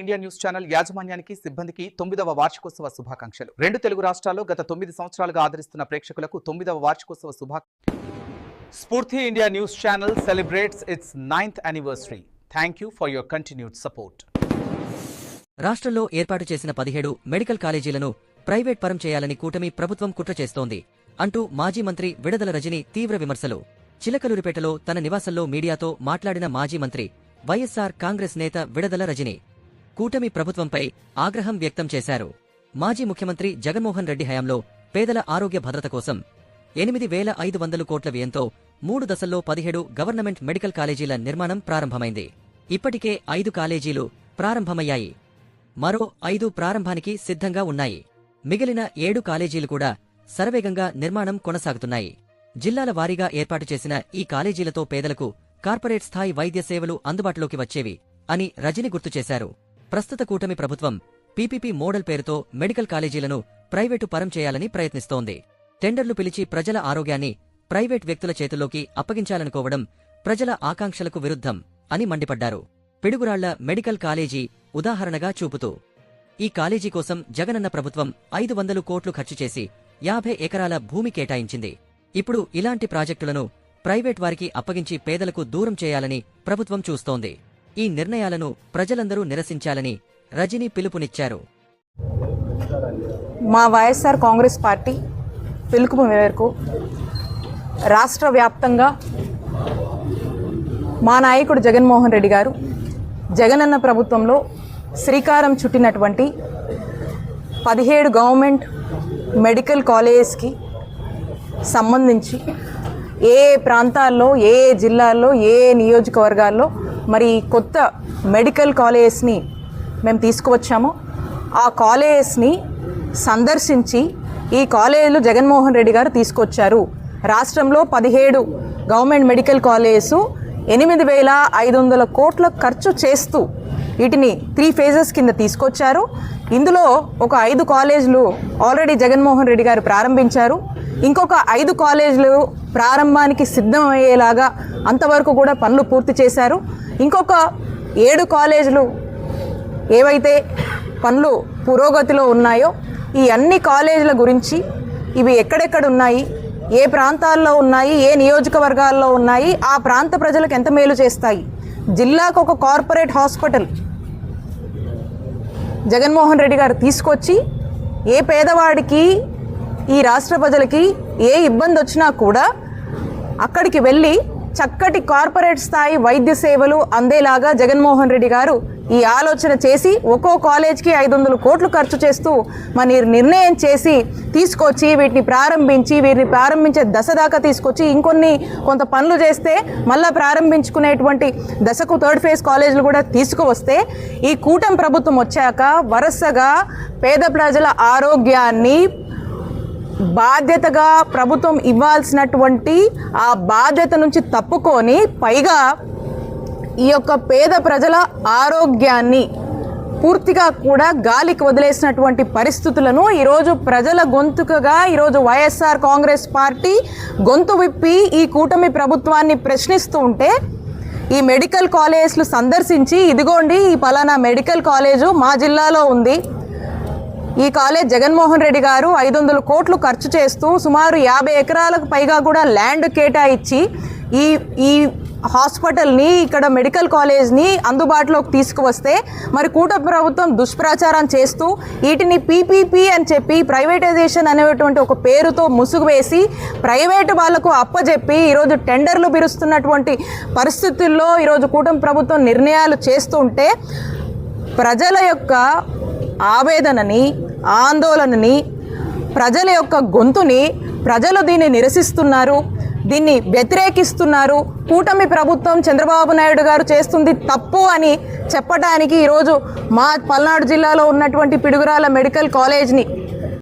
India news channel యాజమాన్యానికి సిబ్బందికి తొమ్మిదవ వార్షికోత్సవ శుభాకాంక్షలు. రెండు తెలుగు రాష్ట్రాల్లో గత తొమ్మిది సంవత్సరాలుగా ఆదరిస్తున్న ప్రేక్షకులకు తొమ్మిదవ వార్షికోత్సవ Shubha Spoorthi India news channel celebrates its ninth anniversary. Thank you for your continued support. రాష్ట్రంలో ఏర్పాటు చేసిన పదిహేడు మెడికల్ కాలేజీలను ప్రైవేట్ పరం చేయాలని కూటమి ప్రభుత్వం కుట్ర చేస్తోంది అంటూ మాజీ మంత్రి విడదల రజని తీవ్ర విమర్శలు. చిలకలూరిపేటలో తన నివాసంలో మీడియాతో మాట్లాడిన మాజీ మంత్రి వైఎస్సార్ కాంగ్రెస్ నేత విడదల రజని. కూటమి ప్రభుత్వంపై ఆగ్రహం వ్యక్తం చేశారు. మాజీ ముఖ్యమంత్రి జగన్మోహన్ రెడ్డి హయాంలో పేదల ఆరోగ్య భద్రత కోసం ఎనిమిది వేల ఐదు వందల కోట్ల వ్యయంతో మూడు దశల్లో పదిహేడు గవర్నమెంట్ మెడికల్ కాలేజీల నిర్మాణం ప్రారంభమైంది. ఇప్పటికే ఐదు కాలేజీలు ప్రారంభమయ్యాయి. మరో ఐదు ప్రారంభానికి సిద్ధంగా ఉన్నాయి. మిగిలిన ఏడు కాలేజీలు కూడా శరవేగంగా నిర్మాణం కొనసాగుతున్నాయి. జిల్లాల వారీగా ఏర్పాటు చేసిన ఈ కాలేజీలతో పేదలకు కార్పొరేట్ స్థాయి వైద్య సేవలు అందుబాటులోకి వచ్చేవి అని రజని గుర్తు చేశారు. ప్రస్తుత కూటమి ప్రభుత్వం పీపీపీ మోడల్ పేరుతో మెడికల్ కాలేజీలను ప్రైవేటు పరం చేయాలని ప్రయత్నిస్తోంది. టెండర్లు పిలిచి ప్రజల ఆరోగ్యాన్ని ప్రైవేట్ వ్యక్తుల చేతుల్లోకి అప్పగించాలనుకోవడం ప్రజల ఆకాంక్షలకు విరుద్ధం అని మండిపడ్డారు. పిడుగురాళ్ళ మెడికల్ కాలేజీ ఉదాహరణగా చూపుతూ ఈ కాలేజీ కోసం జగనన్న ప్రభుత్వం ఐదు వందలు కోట్లు ఖర్చు చేసి యాభై ఎకరాల భూమి కేటాయించింది. ఇప్పుడు ఇలాంటి ప్రాజెక్టులను ప్రైవేట్ వారికి అప్పగించి పేదలకు దూరం చేయాలని ప్రభుత్వం చూస్తోంది. ఈ నిర్ణయాలను ప్రజలందరూ నిరసించాలని రజని పిలుపునిచ్చారు. మా వైఎస్ఆర్ కాంగ్రెస్ పార్టీ పిలుపు మేరకు రాష్ట్ర వ్యాప్తంగా మా నాయకుడు జగన్మోహన్ రెడ్డి గారు జగనన్న ప్రభుత్వంలో శ్రీకారం చుట్టినటువంటి పదిహేడు గవర్నమెంట్ మెడికల్ కాలేజెస్కి సంబంధించి ఏ ప్రాంతాల్లో ఏ ఏ జిల్లాల్లో ఏ నియోజకవర్గాల్లో మరి కొత్త మెడికల్ కాలేజెస్ని మేము తీసుకువచ్చాము. ఆ కాలేజెస్ని సందర్శించి ఈ కాలేజీలు జగన్మోహన్ రెడ్డి గారు తీసుకొచ్చారు. రాష్ట్రంలో పదిహేడు గవర్నమెంట్ మెడికల్ కాలేజెస్ ఎనిమిది వేల ఐదు వందల కోట్ల ఖర్చు చేస్తూ వీటిని త్రీ ఫేజెస్ కింద తీసుకొచ్చారు. ఇందులో ఒక ఐదు కాలేజీలు ఆల్రెడీ జగన్మోహన్ రెడ్డి గారు ప్రారంభించారు. ఇంకొక ఐదు కాలేజీలు ప్రారంభానికి సిద్ధమయ్యేలాగా అంతవరకు కూడా పనులు పూర్తి చేశారు. ఇంకొక ఏడు కాలేజీలు ఏవైతే పనులు పురోగతిలో ఉన్నాయో ఈ అన్ని కాలేజీల గురించి ఇవి ఎక్కడెక్కడ ఉన్నాయి ఏ ప్రాంతాల్లో ఉన్నాయి ఏ నియోజకవర్గాల్లో ఉన్నాయి ఆ ప్రాంత ప్రజలకు ఎంత మేలు చేస్తాయి? జిల్లాకు ఒక కార్పొరేట్ హాస్పిటల్ జగన్మోహన్ రెడ్డి గారు తీసుకొచ్చి ఏ పేదవాడికి ఈ రాష్ట్ర ప్రజలకి ఏ ఇబ్బంది వచ్చినా కూడా అక్కడికి వెళ్ళి చక్కటి కార్పొరేట్ స్థాయి వైద్య సేవలు అందేలాగా జగన్మోహన్ రెడ్డి గారు ఈ ఆలోచన చేసి ఒక్కో కాలేజ్కి ఐదు వందల కోట్లు ఖర్చు చేస్తూ మరి నిర్ణయం చేసి తీసుకొచ్చి వీటిని ప్రారంభించి వీటిని ప్రారంభించే దశ దాకా తీసుకొచ్చి ఇంకొన్ని కొంత పనులు చేస్తే మళ్ళీ ప్రారంభించుకునేటువంటి దశకు థర్డ్ ఫేజ్ కాలేజీలు కూడా తీసుకువస్తే ఈ కూటమి ప్రభుత్వం వచ్చాక వరుసగా పేద ప్రజల ఆరోగ్యాన్ని బాధ్యతగా ప్రభుత్వం ఇవ్వాల్సినటువంటి ఆ బాధ్యత నుంచి తప్పుకొని పైగా ఈ యొక్క పేద ప్రజల ఆరోగ్యాన్ని పూర్తిగా కూడా గాలికి వదిలేసినటువంటి పరిస్థితులను ఈరోజు ప్రజల గొంతుకగా ఈరోజు వైఎస్ఆర్ కాంగ్రెస్ పార్టీ గొంతు విప్పి ఈ కూటమి ప్రభుత్వాన్ని ప్రశ్నిస్తూ ఉంటే ఈ మెడికల్ కాలేజ్లు సందర్శించి ఇదిగోండి ఈ పలానా మెడికల్ కాలేజు మా జిల్లాలో ఉంది. ఈ కాలేజ్ జగన్మోహన్ రెడ్డి గారు ఐదు వందల కోట్లు ఖర్చు చేస్తూ సుమారు యాభై ఎకరాలకు పైగా కూడా ల్యాండ్ కేటాయించి ఈ ఈ హాస్పిటల్ని ఇక్కడ మెడికల్ కాలేజ్ని అందుబాటులోకి తీసుకువస్తే మరి కూటమి ప్రభుత్వం దుష్ప్రచారం చేస్తూ వీటిని పీపీపీ అని చెప్పి ప్రైవేటైజేషన్ అనేటువంటి ఒక పేరుతో ముసుగు వేసి ప్రైవేటు వాళ్ళకు అప్పజెప్పి ఈరోజు టెండర్లు పిలుస్తున్నటువంటి పరిస్థితుల్లో ఈరోజు కూటమి ప్రభుత్వం నిర్ణయాలు చేస్తుంటే ప్రజల యొక్క ఆవేదనని ఆందోళనని ప్రజల యొక్క గొంతుని ప్రజలు దీన్ని నిరసిస్తున్నారు దీన్ని వ్యతిరేకిస్తున్నారు. కూటమి ప్రభుత్వం చంద్రబాబు నాయుడు గారు చేస్తుంది తప్పు అని చెప్పడానికి ఈరోజు మా పల్నాడు జిల్లాలో ఉన్నటువంటి పిడుగురాల మెడికల్ కాలేజ్ని